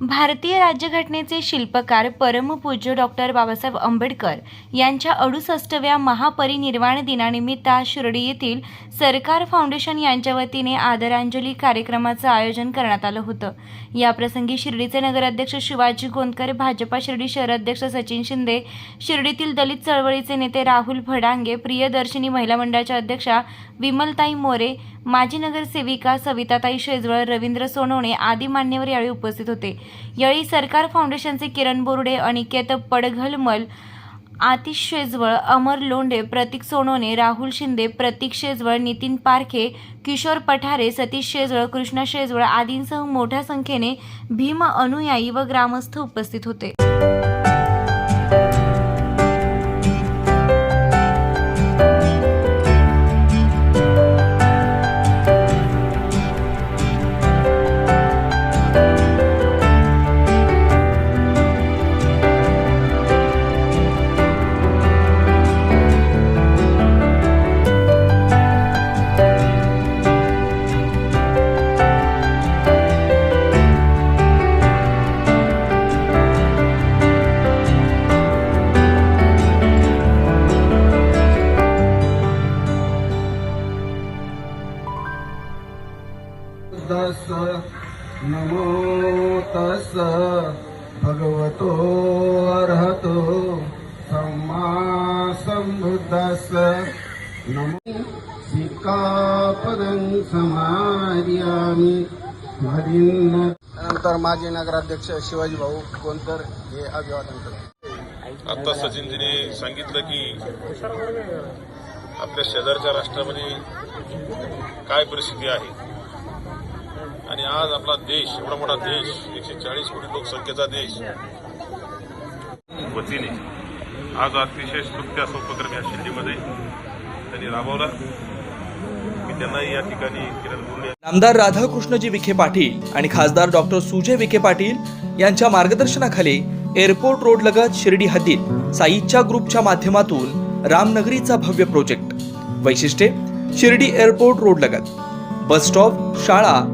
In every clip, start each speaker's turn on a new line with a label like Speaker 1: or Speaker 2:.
Speaker 1: भारतीय राज्यघटनेचे शिल्पकार परमपूज्य डॉक्टर बाबासाहेब आंबेडकर यांच्या अडुसष्टव्या महापरिनिर्वाण दिनानिमित्त आज शिर्डी येथील सरकार फाउंडेशन यांच्या वतीने आदरांजली कार्यक्रमाचं आयोजन करण्यात आलं होतं. याप्रसंगी शिर्डीचे नगराध्यक्ष शिवाजी गोंदकर भाजपा शिर्डी शहराध्यक्ष सचिन शिंदे शिर्डीतील दलित चळवळीचे नेते राहुल भडांगे प्रियदर्शिनी महिला मंडळाच्या अध्यक्षा विमलताई मोरे माजी नगरसेविका सविताताई शेजवळ रवींद्र सोनवणे आदी मान्यवर यावेळी उपस्थित होते. यावेळी सरकार फाउंडेशनचे किरण बोर्डे अनिकेत पडघलमल आतिश शेजवळ अमर लोंढे प्रतीक सोनोने राहुल शिंदे प्रतीक शेजवळ नितीन पारखे किशोर पठारे सतीश शेजवळ कृष्णा शेजवळ आदींसह मोठ्या संख्येने भीम अनुयायी व ग्रामस्थ उपस्थित होते.
Speaker 2: दस नमो तस भगवतो अर्हतो सम्मा सम्बुद्धस नमो सिक्कापदं समार्यामि। नंतर माजी नगराध्यक्ष शिवाजी भाऊ कोणतर हे अभिवादन करतात.
Speaker 3: आता सचिनजीने सांगितलं की आपल्या शेजारच्या राष्ट्रामध्ये काय परिस्थिती आहे? आणि आज आपला देश एवढा मोठा देश एकशे चाळीस कोटी लोकसंख्येचा देश. वतीने आज अतिशय स्तुत्य उपक्रम या शिर्डीमध्ये त्यांनी राबवला. मी त्यांनाही या ठिकाणी किरण बोलले
Speaker 4: आमदार राधाकृष्णजी विखे पाटील आणि खासदार डॉक्टर सुजय विखे पाटील यांच्या मार्गदर्शनाखाली एअरपोर्ट रोड लगत शिर्डी हद्दीत साईच्या ग्रुपच्या माध्यमातून रामनगरीचा भव्य प्रोजेक्ट. वैशिष्ट्ये शिर्डी एअरपोर्ट रोड लगत. बस स्टॉप शाळा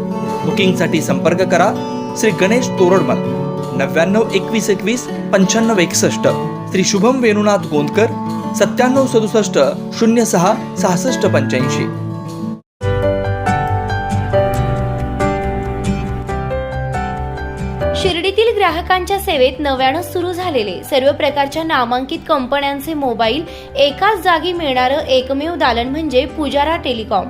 Speaker 4: बुकिंगसाठी संपर्क करा. श्री गणेश तोरडमल नव्याण्णव एकवीस एकवीस पंच्याण्णव एकसष्ट. श्री शुभम वेणुनाथ गोंदकर सत्त्याण्णव सदुसष्ट शून्य सहा सहासष्ट पंच्याऐंशी.
Speaker 1: शिर्डीतील ग्राहकांच्या सेवेत नव्यानं सुरू झालेले सर्व प्रकारच्या नामांकित कंपन्यांचे मोबाईल एकाच जागी मिळणारं एकमेव दालन म्हणजे पुजारा टेलिकॉम.